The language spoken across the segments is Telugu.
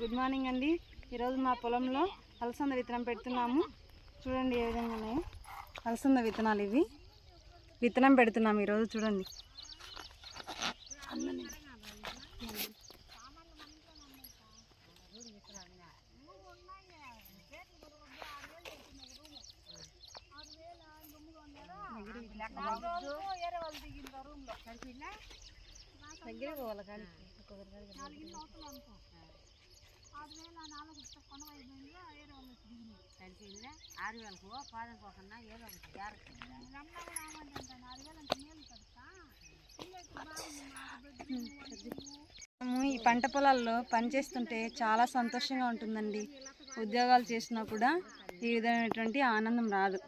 గుడ్ మార్నింగ్ అండి. ఈరోజు మా పొలంలో అలసంద విత్తనం పెడుతున్నాము. చూడండి ఏ విధంగా ఉన్నాయో. అలసంద విత్తనాలు ఇవి. విత్తనం పెడుతున్నాము ఈరోజు చూడండి. దగ్గర పోవాలి కానీ. ఆరు వేలకు పాదం పోకుండా ఏదో ఒకటి జాగ్రత్త. మనము ఈ పంట పొలాల్లో పనిచేస్తుంటే చాలా సంతోషంగా ఉంటుందండి. ఉద్యోగాలు చేసినా కూడా ఈ విధమైనటువంటి ఆనందం రాదు.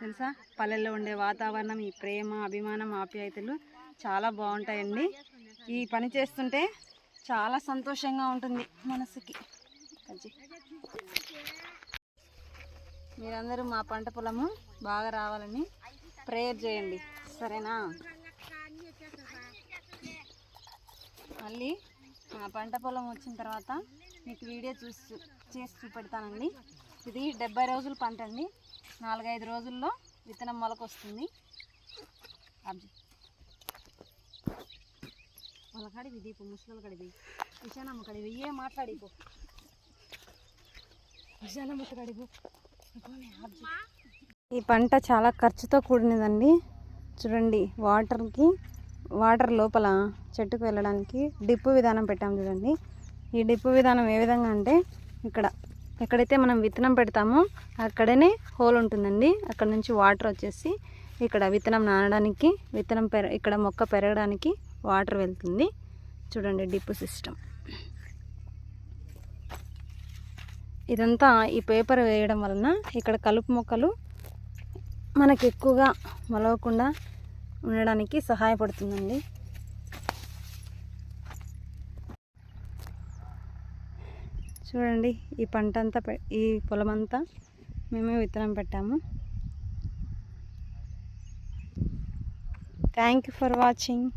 తెలుసా? పల్లెల్లో ఉండే వాతావరణం ఈ ప్రేమ అభిమానం ఆప్యాయతలు చాలా బాగుంటాయండి. ఈ పని చేస్తుంటే చాలా సంతోషంగా ఉంటుంది మనసుకి. మీరందరూ మా పంట పొలము బాగా రావాలని ప్రేయర్ చేయండి. సరేనా? మళ్ళీ మా పంట పొలం వచ్చిన తర్వాత మీకు వీడియో చూసి చేసి చూపెడతానండి. ఇది డెబ్బై రోజుల పంట అండి. నాలుగైదు రోజుల్లో విత్తనం మొలకొస్తుంది. అబ్జెక్ట్ కడివి దీపు ముసలి విశానమ్మ కడివి ఏ మాట్లాడిపో విశానమ్మ కాడికి ఈ పంట చాలా ఖర్చుతో కూడినదండి. చూడండి వాటర్కి వాటర్ లోపల చెట్టుకు వెళ్ళడానికి డిప్పు విధానం పెట్టాము చూడండి. ఈ డిప్పు విధానం ఏ విధంగా అంటే ఇక్కడ ఎక్కడైతే మనం విత్తనం పెడతామో అక్కడనే హోల్ ఉంటుందండి. అక్కడ నుంచి వాటర్ వచ్చేసి ఇక్కడ విత్తనం నానడానికి విత్తనం పెర ఇక్కడ మొక్క పెరగడానికి వాటర్ వెళ్తుంది. చూడండి డిప్పు సిస్టమ్. ఇదంతా ఈ పేపర్ వేయడం వలన ఇక్కడ కలుపు మొక్కలు మనకి ఎక్కువగా మొలవకుండా ఉండడానికి సహాయపడుతుందండి. చూడండి ఈ పంట అంతా పె- ఈ పొలం అంతా మేమే విత్తనం పెట్టాము. Thank you for watching